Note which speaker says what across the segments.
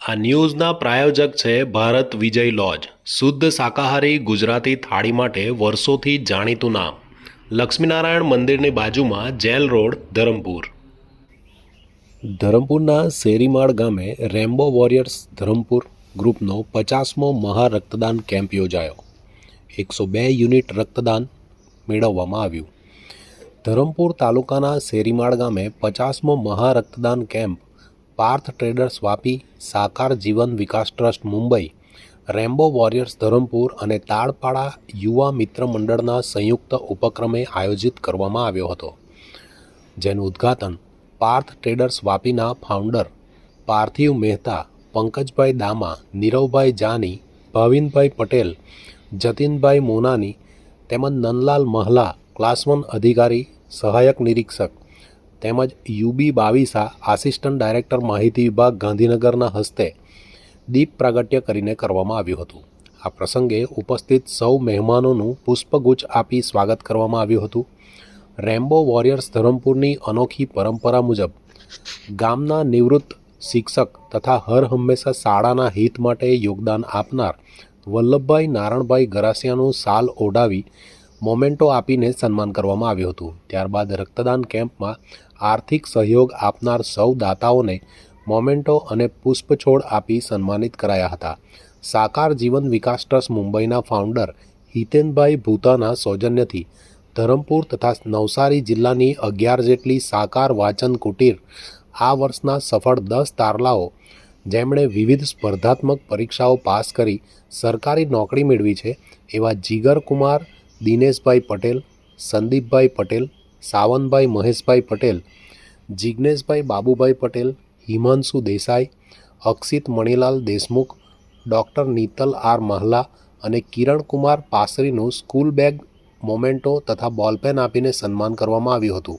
Speaker 1: આ ન્યૂઝના પ્રાયોજક છે ભારત વિજય લોજ. શુદ્ધ શાકાહારી ગુજરાતી થાળી માટે વર્ષોથી જાણીતું નામ. લક્ષ્મીનારાયણ મંદિરની બાજુમાં જેલ રોડ, ધરમપુર. ધરમપુરના શેરીમાળ ગામે રેમ્બો વોરિયર્સ ધરમપુર ગ્રુપનો પચાસમો મહા રક્તદાન કેમ્પ યોજાયો. એકસો બે યુનિટ રક્તદાન મેળવવામાં આવ્યું. ધરમપુર તાલુકાના શેરીમાળ ગામે પચાસમો મહા રક્તદાન camp Parth traders Vapi, Sakar Jivan Vikas trust Mumbai, Rambo warriors Dharampur અને તાળપાડા યુવા મિત્ર મંડળના સંયુક્ત ઉપક્રમે આયોજિત કરવામાં આવ્યો હતો. જેનું ઉદ્ઘાટન પાર્થ ટ્રેડર્સ વાપીના ફાઉન્ડર પાર્થિવ મહેતા, પંકજભાઈ દામા, નીરવભાઈ જાની, ભાવિનભાઈ પટેલ જતીનભાઈ મોનાની તેમજ નંદલાલ મહલા ક્લાસ વન અધિકારી, સહાયક નિરીક્ષક તેમજ યુબી બાવીસા આસિસ્ટન્ટ ડાયરેક્ટર માહિતી વિભાગ ગાંધીનગરના હસ્તે દીપ પ્રાગટ્ય કરીને કરવામાં આવ્યું હતું. આ પ્રસંગે ઉપસ્થિત સૌ મહેમાનોનું પુષ્પગુચ્છ આપી સ્વાગત કરવામાં આવ્યું હતું. રેમ્બો વોરિયર્સ ધરમપુરની અનોખી પરંપરા મુજબ ગામના નિવૃત્ત શિક્ષક તથા હર હંમેશા શાળાના હિત માટે યોગદાન આપનાર વલ્લભભાઈ નારણભાઈ ગરાસિયાનું સાલ ઓઢાવી મોમેન્ટો આપીને સન્માન કરવામાં આવ્યું હતું. ત્યારબાદ રક્તદાન કેમ્પમાં આર્થિક સહયોગ આપનાર સૌ દાતાઓને મોમેન્ટો અને પુષ્પછોડ આપી સન્માનિત કરાયા હતા. સાકાર જીવન વિકાસ ટ્રસ્ટ મુંબઈના ફાઉન્ડર હિતેનભાઈ ભૂતાના સૌજન્યથી ધરમપુર તથા નવસારી જિલ્લાની અગિયાર જેટલી સાકાર વાચન કુટીર આ વર્ષના સફળ દસ તારલાઓ જેમણે વિવિધ સ્પર્ધાત્મક પરીક્ષાઓ પાસ કરી સરકારી નોકરી મેળવી છે, એવા જીગર કુમાર, દિનેશભાઈ પટેલ, સંદીપભાઈ પટેલ, સાવનભાઈ મહેશભાઈ પટેલ જિજ્ઞેશભાઈ બાબુભાઈ પટેલ, હિમાંશુ દેસાઈ, અક્ષિત મણિલાલ દેશમુખ, ડૉક્ટર નીતલ આર મહલા અને કિરણકુમાર પાસરીનું સ્કૂલ બેગ, મોમેન્ટો તથા બોલપેન આપીને સન્માન કરવામાં આવ્યું હતું.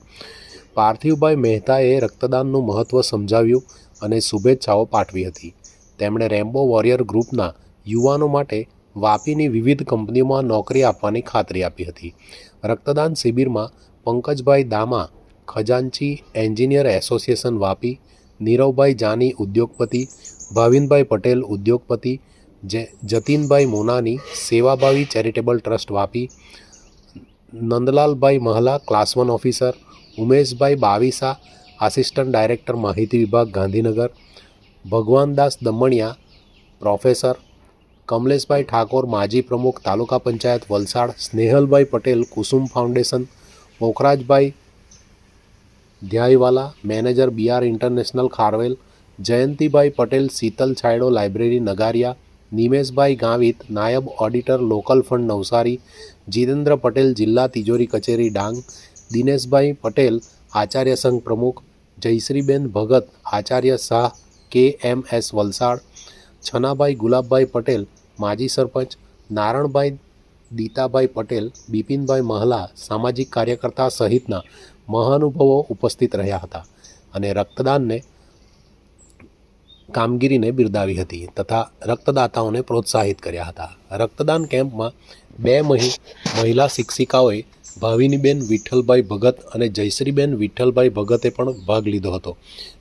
Speaker 1: પાર્થિવભાઈ મહેતાએ રક્તદાનનું મહત્ત્વ સમજાવ્યું. અને શુભેચ્છાઓ પાઠવી હતી. તેમણે રેમ્બો વોરિયર ગ્રુપના યુવાનો માટે વાપીની વિવિધ કંપનીઓમાં નોકરી આપવાની ખાતરી આપી હતી. રક્તદાન શિબિરમાં પંકજભાઈ દામા, ખજાનચી એન્જિનિયર એસોસિએશન વાપી, નીરવભાઈ જાની ઉદ્યોગપતિ, ભાવિનભાઈ પટેલ ઉદ્યોગપતિ, જે જતીનભાઈ મોનાની સેવાભાવી charitable trust Vapi, Nandlalbhai Mahla class one officer, Umeshbhai Bavisa assistant director માહિતી વિભાગ, ગાંધીનગર. ભગવાનદાસ દમણિયા, પ્રોફેસર. કમલેશભાઈ ઠાકોર, માજી પ્રમુખ, taluka panchayat, Valsad. Snehalbhai Patel, Kusum foundation. Pokhrajbhai Dhyaywala manager BR international, Kharvel. Jayantibhai Patel, Shital Chhaydo, library, Nagariya. Nimeshbhai Gavit, નાયબ auditor, local fund, Navsari. Jitendra Patel, જિલ્લા તિજોરી કચેરી, ડાંગ. દિનેશભાઈ પટેલ, આચાર્ય સંઘ પ્રમુખ. જયશ્રીબેન ભગત, Acharya Shah K M S Valsad, Chhanabhai Gulabbhai Patel, માજી સરપંચ, નારણભાઈ દીતાભાઈ પટેલ, બિપિનભાઈ મહલા, સામાજિક કાર્યકર્તા સહિતના મહાનુભાવો ઉપસ્થિત રહ્યા હતા અને રક્તદાનને કામગીરીને બિરદાવી હતી તથા રક્તદાતાઓને પ્રોત્સાહિત કર્યા હતા. રક્તદાન કેમ્પમાં બે મહિ, મહિલા શિક્ષિકાઓએ ભાવિનીબેન વિઠ્ઠલભાઈ ભગત અને જયશ્રીબેન વિઠ્ઠલભાઈ ભગતે પણ ભાગ લીધો હતો.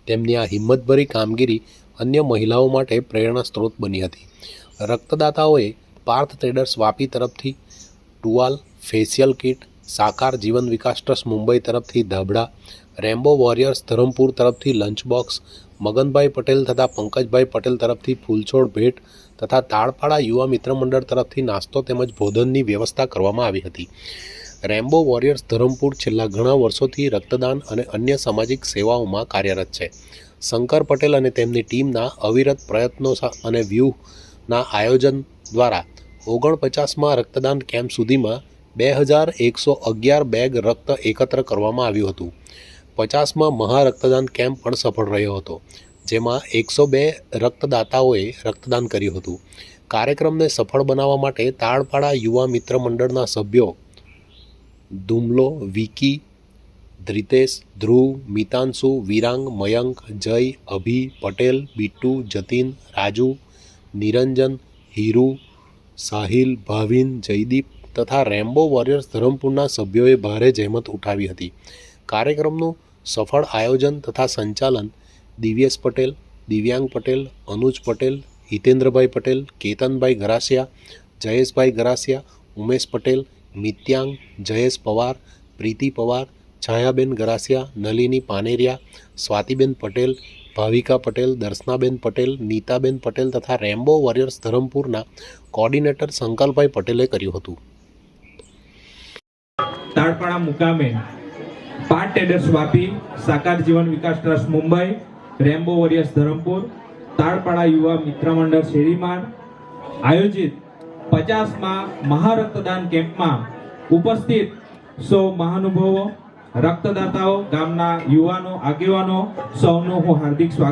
Speaker 1: તેમની આ હિંમતભરી કામગીરી અન્ય મહિલાઓ માટે પ્રેરણા સ્ત્રોત બની હતી. રક્તદાતાઓએ પાર્થ ટ્રેડર્સ વાપી તરફથી ટુવાલ, ફેશિયલ કિટ, સાકાર જીવન વિકાસ ટ્રસ્ટ મુંબઈ તરફથી ધબડા રેમ્બો વોરિયર્સ ધરમપુર તરફથી લંચ બોક્સ મગનભાઈ પટેલ તથા પંકજભાઈ પટેલ તરફથી ફૂલછોડ ભેટ તથા તાળપાડા યુવા મિત્ર મંડળ તરફથી નાસ્તો તેમજ ભોજનની વ્યવસ્થા કરવામાં આવી હતી. રેમ્બો વોરિયર્સ ધરમપુર છેલ્લા ઘણા વર્ષોથી રક્તદાન અને અન્ય સામાજિક સેવાઓમાં કાર્યરત છે. શંકર પટેલ અને તેમની ટીમના અવિરત પ્રયત્નો અને વ્યૂહના આયોજન દ્વારા ઓગણપચાસમાં રક્તદાન કેમ્પ સુધીમાં બે હજાર એકસો અગિયાર બેગ રક્ત એકત્ર કરવામાં આવ્યું હતું. પચાસમાં મહા રક્તદાન કેમ્પ પણ સફળ રહ્યો હતો, જેમાં એકસો બે રક્તદાતાઓએ રક્તદાન કર્યું હતું. કાર્યક્રમને સફળ બનાવવા માટે તાળપાડા યુવા મિત્ર મંડળના સભ્યો ધુમલો વિકી, ધ્રિતેશ, ધ્રુવ, મિતાંશુ, વિરાંગ, મયંક, જય, અભી, પટેલ, બિટ્ટુ, જતીન, રાજુ, નિરંજન, હીરુ, સાહિલ, ભાવિન, જયદીપ તથા રેમ્બો વોરિયર્સ ધરમપુરના સભ્યોએ ભારે જહેમત ઉઠાવી હતી. કાર્યક્રમનું સફળ આયોજન તથા સંચાલન દિવ્યેશ પટેલ, દિવ્યાંગ પટેલ, અનુજ પટેલ, હિતેન્દ્રભાઈ પટેલ, કેતનભાઈ ગરાસિયા, જયેશભાઈ ગરાસિયા, ઉમેશ પટેલ મિત્યાંગ, જયેશ પવાર, પ્રીતિ પવાર, છાયાબેન ગરાસિયા, નલિની પાનેરિયા, સ્વાતિબેન પટેલ, ભાવિકા પટેલ, દર્શનાબેન પટેલ, નીતાબેન પટેલ તથા રેમ્બો વોરિયર્સ ધરમપુરના કોર્ડિનેટર શંકરભાઈ પટેલે કર્યું હતું.
Speaker 2: તાળપાડા મુકામે part traders Vapi Sakar Jivan Vikas trust Mumbai, Rambo warriors Dharampur Talpada યુવા મિત્ર મંડળ આયોજિત પચાસમાં મહારક્તદાન કેમ્પમાં ઉપસ્થિત સૌ મહાનુભાવો રક્તદાતાઓ ગામના યુવાનો આગેવાનો સૌનું હું હાર્દિક સ્વાગત